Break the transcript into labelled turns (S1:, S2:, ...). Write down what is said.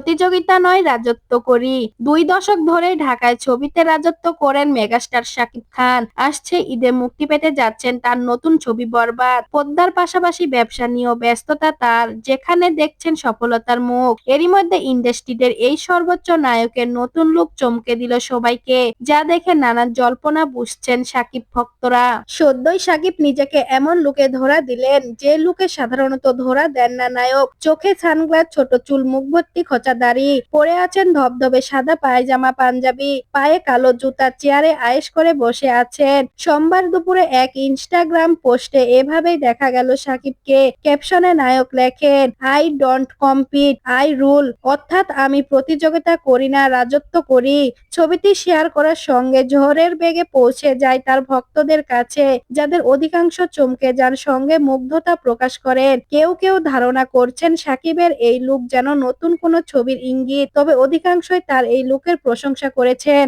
S1: প্রতিযোগিতা নয়, রাজত্ব করি। দুই দশক ধরে ঢাকায় ছবিতে রাজত্ব করেন মেগাস্টার শাকিব খান। আসছে ঈদে মুক্তি পেতে যাচ্ছেন তার নতুন ছবি বরবাদ। পদ্মার পাশাপাশি ব্যবসা নিয়েও ব্যস্ততা তার, যেখানে দেখছেন সফলতার মুখ। এরই মধ্যে ইন্ডাস্ট্রিদের এই সর্বোচ্চ নায়কের নতুন লুক চমকে দিল সবাইকে, যা দেখে নানা জল্পনা বুঝছেন সাকিব ভক্তরা। সদ্যই সাকিব নিজেকে এমন লুকে ধরা দিলেন, যে লুকে সাধারণত ধরা দেন না নায়ক। চোখে সানগ্লাস, ছোট চুল মুখ ভর্তি খোঁচা দাড়ি, পরে আছেন ধবধবে সাদা পায়জামা পাঞ্জাবি, পায়ে কালো জুতা চেয়ারে আয়েশ করে বসে আছেন। সোমবার দুপুরে এক ইনস্টাগ্রাম পোস্টে এভাবেই দেখা গেল সাকিবকে। ক্যাপশনে নায়ক লেখেন, I don't compete, I rule, অর্থাৎ আমি প্রতিযোগিতা করি না, রাজত্ব করি। ছবিটি শেয়ার করার সঙ্গে ঝড়ের বেগে পৌঁছে যায় তার ভক্তদের কাছে, যাদের অধিকাংশ চমকে যান সঙ্গে মুগ্ধতা প্রকাশ করেন। কেউ কেউ ধারণা করছেন সাকিবের এই লুক যেন নতুন কোনো ছবির ইঙ্গিত তবে অধিকাংশই তার এই লুকের প্রশংসা করেছেন।